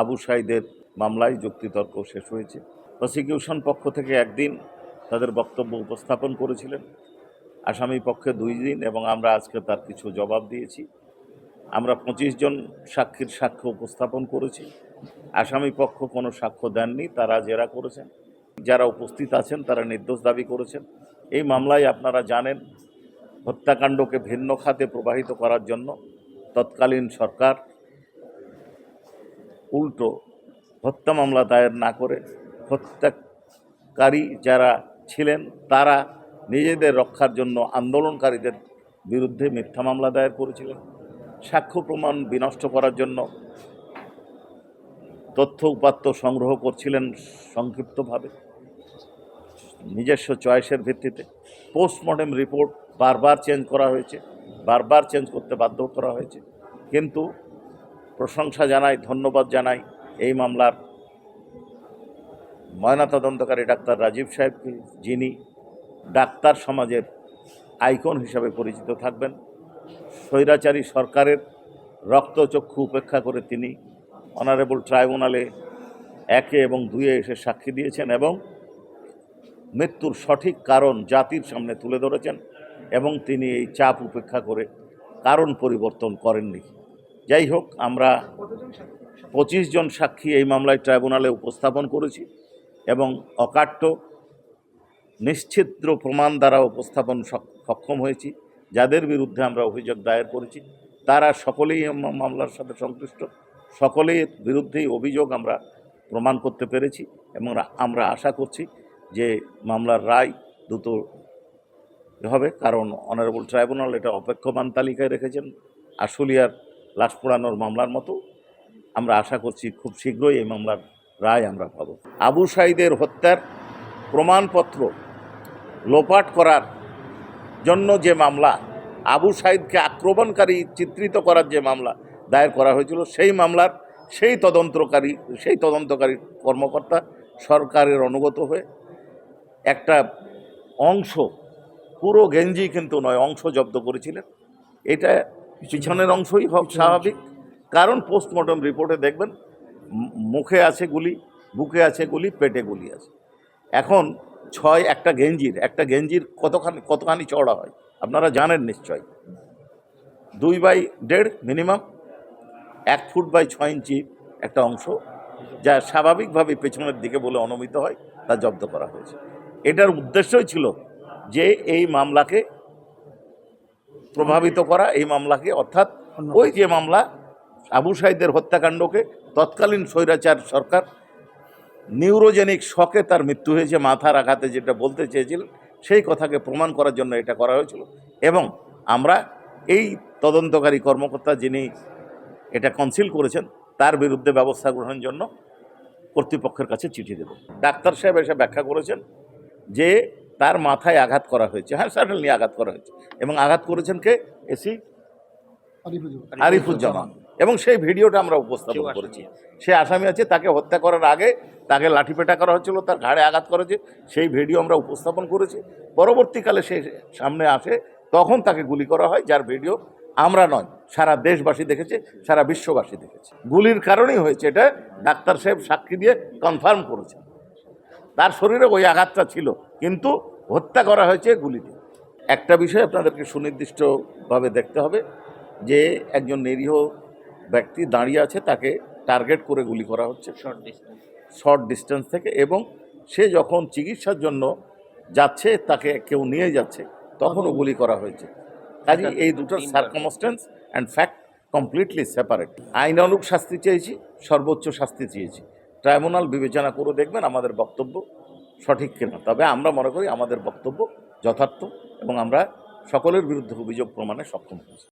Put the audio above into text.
আবু সাইদের মামলায় যুক্তিতর্ক শেষ হয়েছে। প্রসিকিউশন পক্ষ থেকে একদিন তাদের বক্তব্য উপস্থাপন করেছিলেন। আসামি পক্ষে দুই দিন এবং আমরা আজকে তার কিছু জবাব দিয়েছি। আমরা পঁচিশ জন সাক্ষীর সাক্ষ্য উপস্থাপন করেছি। আসামি পক্ষ কোনো সাক্ষ্য দেননি, তারা জেরা করেছেন। যারা উপস্থিত আছেন, তারা নির্দোষ দাবি করেছেন। এই মামলায় আপনারা জানেন, হত্যাকাণ্ডকে ভিন্ন খাতে প্রবাহিত করার জন্য তৎকালীন সরকার উল্টো হত্যা মামলা দায়ের না করে হত্যাকারী যারা ছিলেন, তারা নিজেদের রক্ষার জন্য আন্দোলনকারীদের বিরুদ্ধে মিথ্যা মামলা দায়ের করেছিলেন। সাক্ষ্য প্রমাণ বিনষ্ট করার জন্য তথ্য উপাত্ত সংগ্রহ করছিলেন সংক্ষিপ্তভাবে। নিজস্ব চয়েসের ভিত্তিতে পোস্টমর্টেম রিপোর্ট বারবার চেঞ্জ করা হয়েছে, বারবার চেঞ্জ করতে বাধ্য করা হয়েছে। কিন্তু প্রশংসা জানাই, ধন্যবাদ জানাই এই মামলার ময়নাতদন্তকারী ডাক্তার রাজীব সাহেবকে, যিনি ডাক্তার সমাজের আইকন হিসাবে পরিচিত থাকবেন। স্বৈরাচারী সরকারের রক্তচক্ষু উপেক্ষা করে তিনি অনারেবল ট্রাইব্যুনালে একে এবং দুয়ে এসে সাক্ষী দিয়েছেন এবং মৃত্যুর সঠিক কারণ জাতির সামনে তুলে ধরেছেন এবং তিনি এই চাপ উপেক্ষা করে কারণ পরিবর্তন করেননি। যাই হোক, আমরা পঁচিশ জন সাক্ষী এই মামলায় ট্রাইব্যুনালে উপস্থাপন করেছি এবং অকাট্য নিশ্চিদ্র প্রমাণ দ্বারা উপস্থাপন সক্ষম হয়েছি। যাদের বিরুদ্ধে আমরা অভিযোগ দায়ের করেছি, তারা সকলেই মামলার সাথে সংশ্লিষ্ট। সকলের বিরুদ্ধেই অভিযোগ আমরা প্রমাণ করতে পেরেছি এবং আমরা আশা করছি যে মামলার রায় দ্রুত হবে। কারণ অনারেবল ট্রাইব্যুনাল এটা অপেক্ষমান তালিকায় রেখেছেন। আশুলিয়ার লাশ পোড়ানোর মামলার মতো। আমরা আশা করছি খুব শীঘ্রই এই মামলার রায় আমরা পাব। আবু সাইদের হত্যার প্রমাণপত্র লোপাট করার জন্য যে মামলা, আবু সাইদকে আক্রমণকারী চিত্রিত করার যে মামলা দায়ের করা হয়েছিল, সেই মামলার সেই তদন্তকারী সেই তদন্তকারী কর্মকর্তা সরকারের অনুগত হয়ে একটা অংশ, পুরো গেঞ্জি কিন্তু নয়, অংশ জব্দ করেছিলেন। এটা পিছনের অংশই হোক স্বাভাবিক। কারণ পোস্টমর্টম রিপোর্টে দেখবেন মুখে আছে গুলি বুকে আছে গুলি পেটে গুলি আছে। এখন ছয় একটা গেঞ্জির একটা গেঞ্জির কতখানি কতখানি চড়া হয়? আপনারা জানেন নিশ্চয় দুই বাই দেড় মিনিমাম এক ফুট বাই ছয় ইঞ্চি একটা অংশ যা স্বাভাবিকভাবে পেছনের দিকে বলে অনুমিত হয় তা জব্দ করা হয়েছে। এটার উদ্দেশ্যই ছিল যে এই মামলাকে প্রভাবিত করা এই মামলাকে অর্থাৎ ওই যে মামলা আবু সাইদের হত্যাকাণ্ডকে তৎকালীন স্বৈরাচার সরকার নিউরোজেনিক শকে তার মৃত্যু হয়েছে মাথার আঘাতে যেটা বলতে চেয়েছিলেন সেই কথাকে প্রমাণ করার জন্য এটা করা হয়েছিল। এবং আমরা এই তদন্তকারী কর্মকর্তা যিনি এটা কনসিল করেছেন তার বিরুদ্ধে ব্যবস্থা গ্রহণের জন্য কর্তৃপক্ষের কাছে চিঠি দেব। ডাক্তার সাহেব এসে ব্যাখ্যা করেছেন যে তার মাথায় আঘাত করা হয়েছে। হ্যাঁ সার্টেনলি আঘাত করা হয়েছে। এবং আঘাত করেছেন কে? এসি? আরিফুজ্জামান। এবং সেই ভিডিওটা আমরা উপস্থাপন করেছি। সে আসামি আছে তাকে হত্যা করার আগে তাকে লাঠিপেটা করা হচ্ছিল তার ঘাড়ে আঘাত করেছে। সেই ভিডিও আমরা উপস্থাপন করেছি। পরবর্তীকালে সে সামনে আসে তখন তাকে গুলি করা হয় যার ভিডিও আমরা নয় সারা দেশবাসী দেখেছে সারা বিশ্ববাসী দেখেছে। গুলির কারণেই হয়েছে এটা ডাক্তার সাহেব সাক্ষী দিয়ে কনফার্ম করেছে তার শরীরে ওই আঘাতটা ছিল। কিন্তু হত্যা করা হয়েছে গুলি দিয়ে একটা বিষয় আপনাদেরকে সুনির্দিষ্টভাবে দেখতে হবে যে একজন নিরীহ ব্যক্তি দাঁড়িয়ে আছে তাকে টার্গেট করে গুলি করা হচ্ছে। শর্ট ডিস্টেন্স শর্ট ডিস্টেন্স থেকে এবং সে যখন চিকিৎসার জন্য যাচ্ছে তাকে কেউ নিয়ে যাচ্ছে তখনও গুলি করা হয়েছে। কাজে এই দুটো। Circumstance and fact completely separate আইনানুগ শাস্তি চেয়েছি সর্বোচ্চ শাস্তি চেয়েছি। ট্রাইব্যুনাল বিবেচনা করে দেখবেন আমাদের বক্তব্য। সঠিক কিনা। তবে আমরা মনে করি আমাদের বক্তব্য যথার্থ এবং আমরা সকলের বিরুদ্ধে অভিযোগ প্রমাণে সক্ষম হয়েছি।